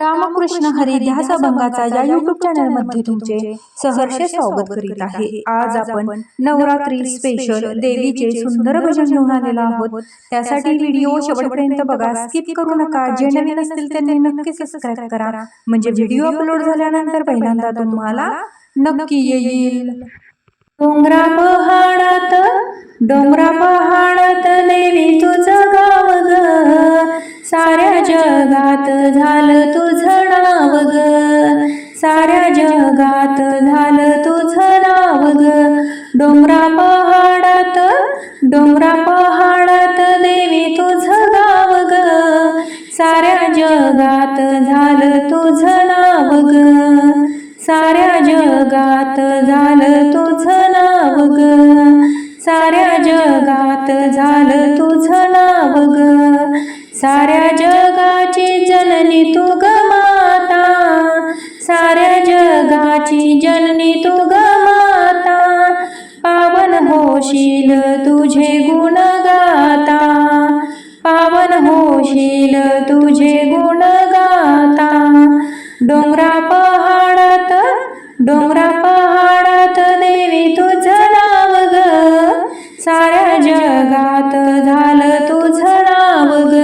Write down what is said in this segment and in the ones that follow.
रामकृष्ण हरी ध्यास अभंगाचा या युट्यूब चॅनलमध्ये तुमचे सहर्ष स्वागत करीत आहे. आज आपण नवरात्री स्पेशल देवीचे सुंदर भजन घेऊन आलेलो आहोत. त्यासाठी व्हिडिओ शेवटपर्यंत बघा स्किप करू नका. जे नवीन असतील त्यांनी नक्की सबस्क्राईब करा. म्हणजे व्हिडिओ अपलोड झाल्यानंतर पहिल्यांदा तुम्हाला नक्की येईल. डोंगरा पहाडात डोंगरा पहाडात देवी तुझं गाव जगात झालं तुझं नाव ग. साऱ्या जगात झालं तुझं नाव ग. डोंगरा पहाडात डोंगरा पहाडात देवी तुझं गाव ग. साऱ्या जगात झालं तुझं नाव ग. साऱ्या जगात झालं तुझं जगात झालं तुझं नाव ग. साऱ्या जगाची जननी तू ग माता. साऱ्या जगाची जननी तू ग माता. पावन होशील तुझे गुण गाता जगात झालं तुझं नाव ग.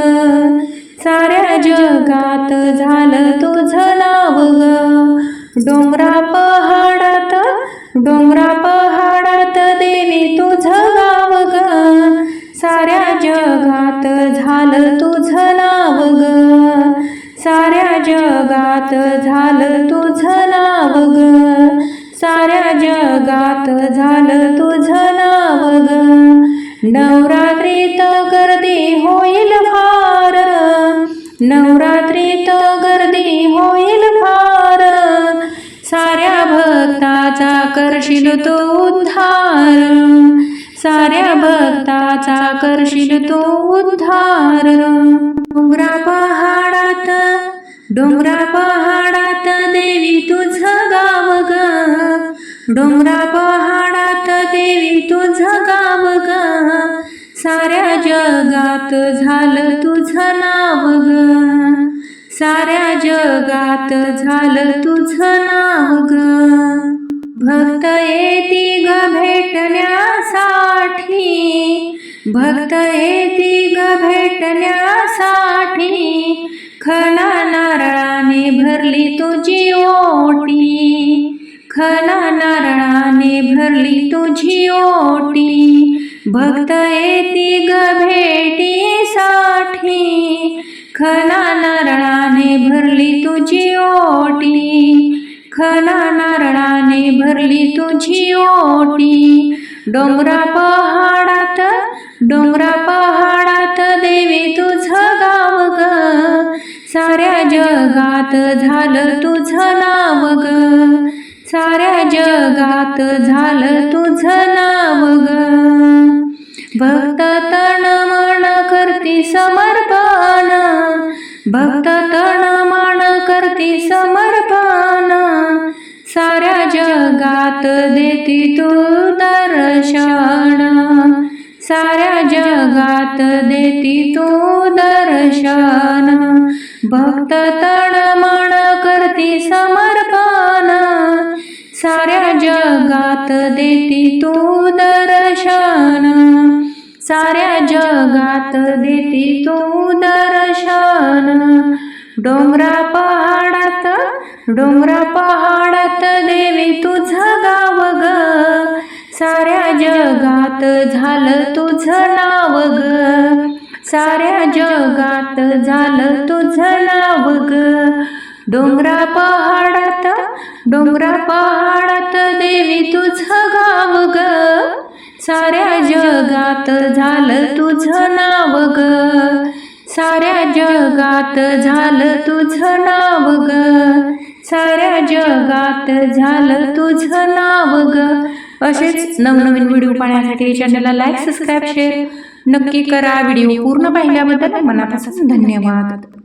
साऱ्या जगात झालं तुझं नाव ग. डोंगरा पहाडात डोंगरा पहाडात देवी तुझं गाव ग. साऱ्या जगात झालं तुझं नाव ग. साऱ्या जगात झालं तुझं नाव ग. साऱ्या जगात झालं तुझं नाव ग. नवरात्रीत गर्दी होईल फार. नवरात्रीत गर्दी होईल फार. साऱ्या भक्ताचा करशील तो उद्धार. साऱ्या भक्ताचा करशील तो उद्धार. डोंगरा पहाडात डोंगरा पहाडात देवी तुझं गाव ग. डोंगरा पहाड देवी तुझं गाव ग. साऱ्या जगात झालं तुझं नाव ग. साऱ्या जगात झालं तुझं नाव ग. भक्त येती ग भेटण्यासाठी. भक्त येती ग भेटण्यासाठी. खना नारळाने भरली तुझी ओटी. खना नारळाने भरली तुझी ओटी. भक्त येती ग भेटीसाठी खना नारळाने भरली तुझी ओटी. खना नारळाने भरली तुझी ओटी. डोंगरा पहाडात डोंगरा पहाडात देवी तुझं गाव ग. साऱ्या जगात झालं तुझं नाव ग. साऱ्या जगात झालं तुझं नाव ग. भक्त तण मन करती समर्पण. भक्त तण मन करती समर्पण. साऱ्या जगात देती तू दर्शन. साऱ्या जगात देती तू दर्शन. भक्त तण मन करती समर्पण. जगात देती तू दर्शन. साऱ्या जगात देती तू दर्शन. डोंगरा पहाडात डोंगरा पहाडात देवी तुझं गाव ग. साऱ्या जगात झालं तुझं नाव ग. साऱ्या जगात झालं तुझं नाव ग. डोंगरा पहाडात डोंगरा पहाड देवी तुझं गाव ग. साऱ्या जगात झालं तुझं नाव ग. साऱ्या जगात झालं तुझं नाव ग. साऱ्या जगात झालं तुझं नाव ग. असेच नवनवीन व्हिडिओ पाहण्यासाठी चॅनलला लाईक सबस्क्राईब शेअर नक्की करा. व्हिडिओ पूर्ण पाहिल्याबद्दल मनापासून धन्यवाद.